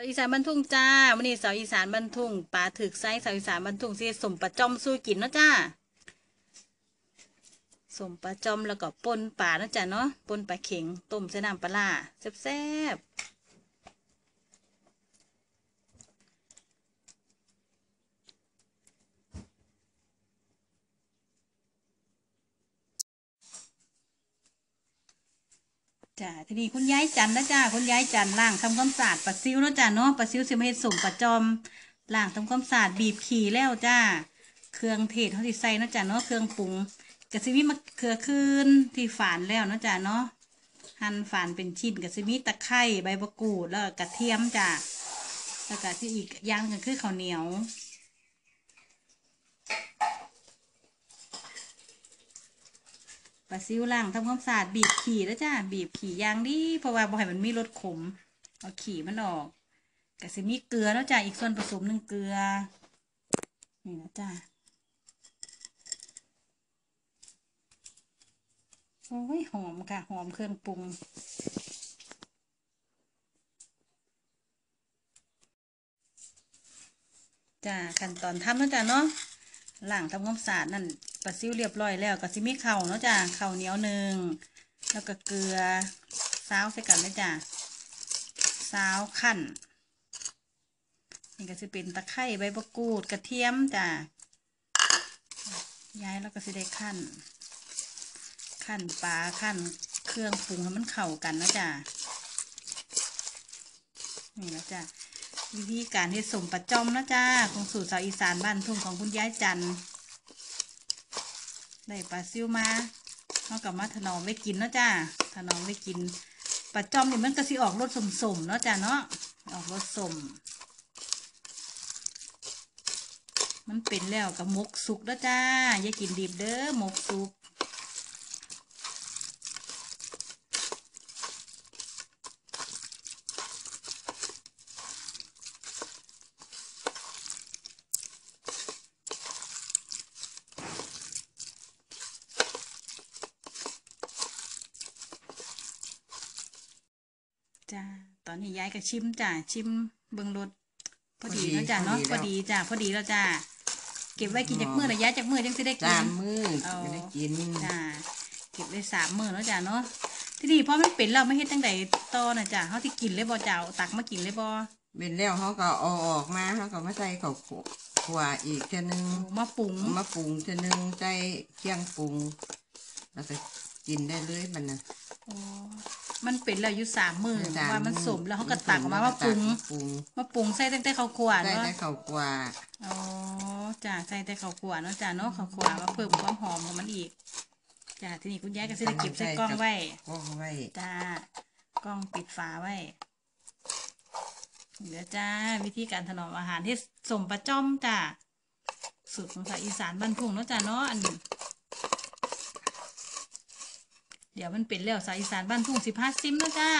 าวอีสานบ้านทุ่งจ้าวันนี้สาวอีสานบ้านทุ่งปลาถึกไซสาวอีสานบ้านทุ่งสิสมปลาจอมสู้กินเนาะจ้าสมปลาจอมแล้วก็ปนปลาเนาะจ้าเนาะปนปลาเข็งต้มใส่น้ำปลาร้าแซ่บๆ จ้าทีนี้คุณยายจันนะจ้าคุณยายจันล่างทำความสะอาดปลาซิวนะจ้าเนาะปลาซิวสิมาเฮ็ดสมปลาจอมล่างทำความสะอาดบีบขี่แล้วจ้าเครื่องเทศเขาสิใส่นะจ้าเนาะเครื่องปรุงกระซิมีมะเขือคืนที่ฝานแล้วนะจ้าเนาะหั่นฝานเป็นชิ้นกระซิมีตะไคร้ใบมะกรูดแล้วกระเทียมจ้าแล้วก็ที่อีกอย่างหนึงคือข้าวเหนียว ปลาซิวล่างทำความสะอาดบีบขี่แล้วจ้าบีบขี่ยางดีเพราะว่าบ่ให้มันมีรสขม เอาขี่มันออกกะสิมีเกลือแล้วจ้าอีกส่วนผสมหนึ่งเกลือ นี่นะจ้าโอ้ยหอมค่ะ หอมเครื่องปรุง จ้าขั้นตอนทำแล้วจ้าเนาะ ล้างทำความสะอาดนั่นปลาซิวเรียบร้อยแล้วก็สิมีเข่าเนาะจ้าเข่าเหนียวหนึ่งแล้วก็เกลือซาวใส่กันเลยจ้าซาวขั้นนี่ก็สิเป็นตะไคร้ใบมะกรูดกระเทียมจ้าย้ายแล้วก็สิได้ขั้นขั้นปลาขั้นเครื่องปรุงให้มันเข้ากันนะจ้านี่นะจ้า วิธีการที่สมปลาจอมนะจ้าของสูตรสาวอีสานบ้านทุ่งของคุณยายจันได้ปลาซิวมาเอากลับมาถนอมไว้กินนะจ้าถนอมไว้กินปลาจอมนี่มันก็สิออกรสสมๆเนาะจ้าเนาะออกรสสมมันเป็นแล้วกับมกสุกแล้วจ้าอย่ากินดิบเด้อมกสุก จ้าตอนนี้ยายก็ชิมจ้าชิมเบิ่งรสพอดีพอดีเนาะจ้าเนาะพพออดีดีจ้าพอดีแล้วจ้าเก็บไว้กินจากมือระยะจากมือจังสิได้กิสานมมือเอาไม่ได้กินจ้าเก็บไว้สามมือแล้วจ้าเนาะทีนี้พอมันเป็นแล้วไม่เฮ็ดตั้งแต่ต่อนะจ้าเขาที่กินเลยบ่จ้าเอาตักมากินเลยบ่เป็นแล้วเขาก็เอาออกมาเขาก็มาใส่ข้าวขวอีกเท่านึง เอามาปรุงเอามาปรุงเท่านึงใส่เครื่องปรุงแล้วก็กินได้เลยมันนะอ๋อ มันเป็นแล้วอยู่สามมือสามว่ามันมื้อสมแล้วเขาก็ตักออกมามาปรุงปรุงมาปรุงใส่ตั้งแต่ข้าวคั่วใส่เนาะได้ข้าวขวอ๋อจ้าใส่แต่ข้าวคั่วเนาะจ้าเนาะข้าวคั่วมาเพิ่มความหอมของมันอีกจ้าทีนี้คุณยายก็สิได้เก็บใส่กล้องไว้ก็ไว้จ้ากล้องปิดฝาไว้เดี๋ยวจ้าวิธีการถนอมอาหารที่สมประจ้อมจ้าสูตรของสาวอีสานบ้านทุ่งเนาะจ้าเนาะอันนี้ เดี๋ยวมันเป็นแล้วสายอีสานบ้านทุ่งสิบห้าซิมเนาะจ้า